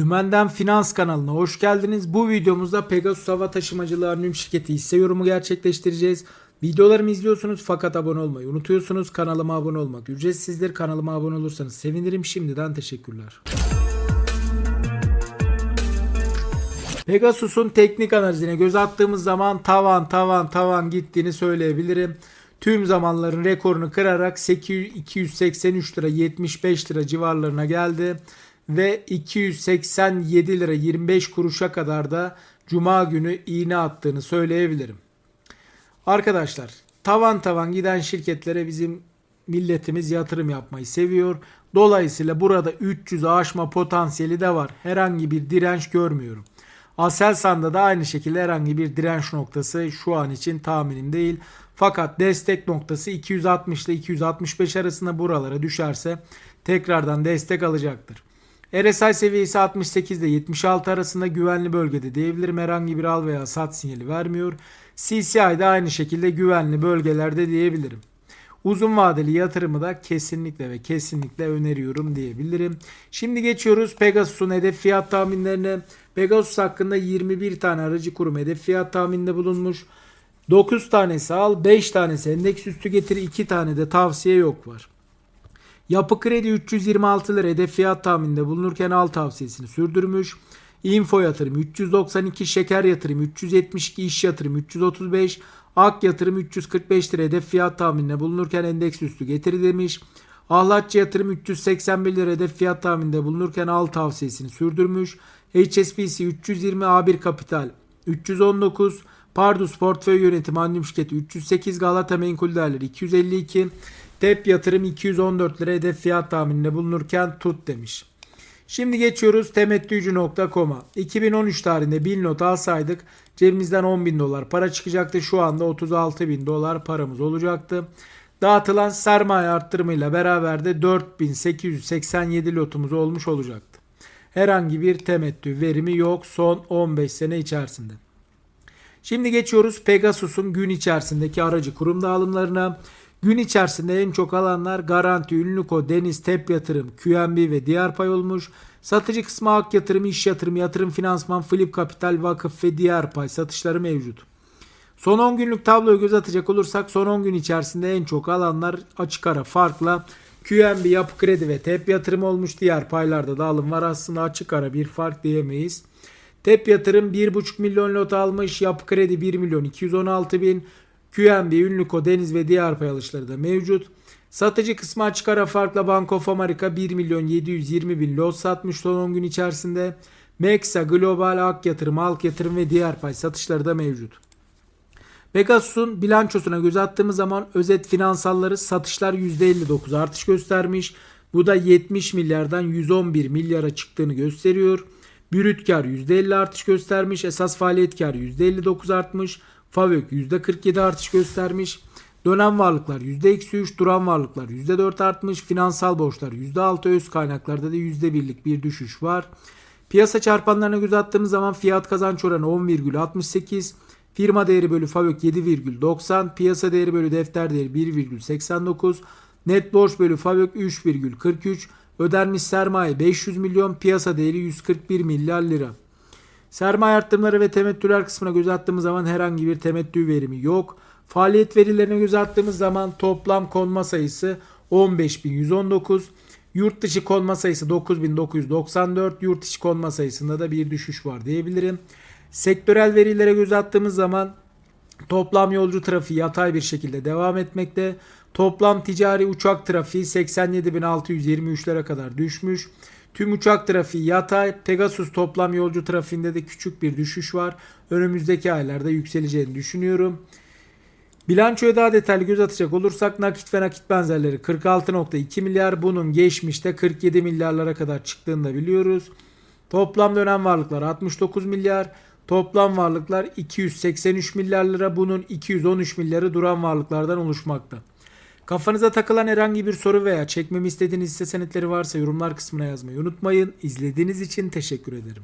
Dümenden Finans kanalına hoş geldiniz. Bu videomuzda Pegasus Hava Taşımacılığı Anonim Şirketi hisse yorumu gerçekleştireceğiz. Videolarımı izliyorsunuz fakat abone olmayı unutuyorsunuz. Kanalıma abone olmak ücretsizdir. Kanalıma abone olursanız sevinirim. Şimdiden teşekkürler. Pegasus'un teknik analizine göz attığımız zaman tavan tavan tavan gittiğini söyleyebilirim. Tüm zamanların rekorunu kırarak 800, 283 lira 75 lira civarlarına geldi ve 287 lira 25 kuruşa kadar da cuma günü iğne attığını söyleyebilirim. Arkadaşlar tavan tavan giden şirketlere bizim milletimiz yatırım yapmayı seviyor. Dolayısıyla burada 300'ü aşma potansiyeli de var. Herhangi bir direnç görmüyorum. Aselsan'da da aynı şekilde herhangi bir direnç noktası şu an için tahminim değil. Fakat destek noktası 260 ile 265 arasında buralara düşerse tekrardan destek alacaktır. RSI seviyesi 68 ile 76 arasında güvenli bölgede diyebilirim. Herhangi bir al veya sat sinyali vermiyor. CCI de aynı şekilde güvenli bölgelerde diyebilirim. Uzun vadeli yatırımı da kesinlikle ve kesinlikle öneriyorum diyebilirim. Şimdi geçiyoruz Pegasus'un hedef fiyat tahminlerine. Pegasus hakkında 21 tane aracı kurum hedef fiyat tahmininde bulunmuş. 9 tanesi al, 5 tanesi endeks üstü getir, 2 tane de tavsiye yok var. Yapı Kredi 326 lira hedef fiyat tahmininde bulunurken al tavsiyesini sürdürmüş. Info yatırım 392, şeker yatırım 372, iş yatırım 335, ak yatırım 345 lira hedef fiyat tahmininde bulunurken endeks üstü getiri demiş. Ahlatçı yatırım 381 lira hedef fiyat tahmininde bulunurken al tavsiyesini sürdürmüş. HSBC 320, A1 Kapital 319, Pardus Portföy Yönetimi Anonim Şirketi 308, Galata Menkul Değerleri 252, TEP Yatırım 214 lira hedef fiyat tahmininde bulunurken tut demiş. Şimdi geçiyoruz temettücü.com'a. 2013 tarihinde 1000 not alsaydık cebimizden 10 bin dolar para çıkacaktı. Şu anda 36 bin dolar paramız olacaktı. Dağıtılan sermaye arttırımıyla beraber de 4887 lotumuz olmuş olacaktı. Herhangi bir temettü verimi yok son 15 sene içerisinde. Şimdi geçiyoruz Pegasus'un gün içerisindeki aracı kurum dağılımlarına. Gün içerisinde en çok alanlar Garanti, Ünlüko, Deniz, Tep Yatırım, QNB ve diğer pay olmuş. Satıcı kısmı Ak Yatırım, İş Yatırım, Yatırım Finansman, Flip Kapital, Vakıf ve diğer pay satışları mevcut. Son 10 günlük tabloya göz atacak olursak son 10 gün içerisinde en çok alanlar açık ara farkla QNB, Yapı Kredi ve TEP Yatırım olmuş. Diğer paylarda da alım var aslında açık ara bir fark diyemeyiz. TEP Yatırım 1,5 milyon lot almış. Yapı Kredi 1 milyon 216 bin. QNB, Ünlüko, Deniz ve diğer pay alışları da mevcut. Satıcı kısmı açık ara farkla Bank of America 1 milyon 720 bin lot satmış son 10 gün içerisinde. Mexa, Global, Ak Yatırım, Halk Yatırım ve diğer pay satışları da mevcut. Pegasus'un bilançosuna göz attığımız zaman özet finansalları satışlar %59 artış göstermiş. Bu da 70 milyardan 111 milyara çıktığını gösteriyor. Brüt kar %50 artış göstermiş. Esas faaliyet karı %59 artmış. FAVÖK %47 artış göstermiş. Dönem varlıklar %-3, duran varlıklar %4 artmış. Finansal borçlar %6, öz kaynaklarda da %1'lik bir düşüş var. Piyasa çarpanlarına göz attığımız zaman fiyat kazanç oranı 10,68, firma değeri bölü FAVÖK 7,90, piyasa değeri bölü defter değeri 1,89, net borç bölü FAVÖK 3,43, ödenmiş sermaye 500 milyon, piyasa değeri 141 milyar lira. Sermaye arttırımları ve temettüler kısmına göz attığımız zaman herhangi bir temettü verimi yok. Faaliyet verilerine göz attığımız zaman toplam konma sayısı 15.119. Yurt dışı konma sayısı 9.994. Yurt içi konma sayısında da bir düşüş var diyebilirim. Sektörel verilere göz attığımız zaman toplam yolcu trafiği yatay bir şekilde devam etmekte. Toplam ticari uçak trafiği 87.623'lere kadar düşmüş. Tüm uçak trafiği yatay. Pegasus toplam yolcu trafiğinde de küçük bir düşüş var. Önümüzdeki aylarda yükseleceğini düşünüyorum. Bilançoya daha detaylı göz atacak olursak nakit ve nakit benzerleri 46.2 milyar. Bunun geçmişte 47 milyarlara kadar çıktığını da biliyoruz. Toplam dönem varlıklar 69 milyar. Toplam varlıklar 283 milyar lira. Bunun 213 milyarı duran varlıklardan oluşmakta. Kafanıza takılan herhangi bir soru veya çekmemi istediğiniz hisse senetleri varsa yorumlar kısmına yazmayı unutmayın. İzlediğiniz için teşekkür ederim.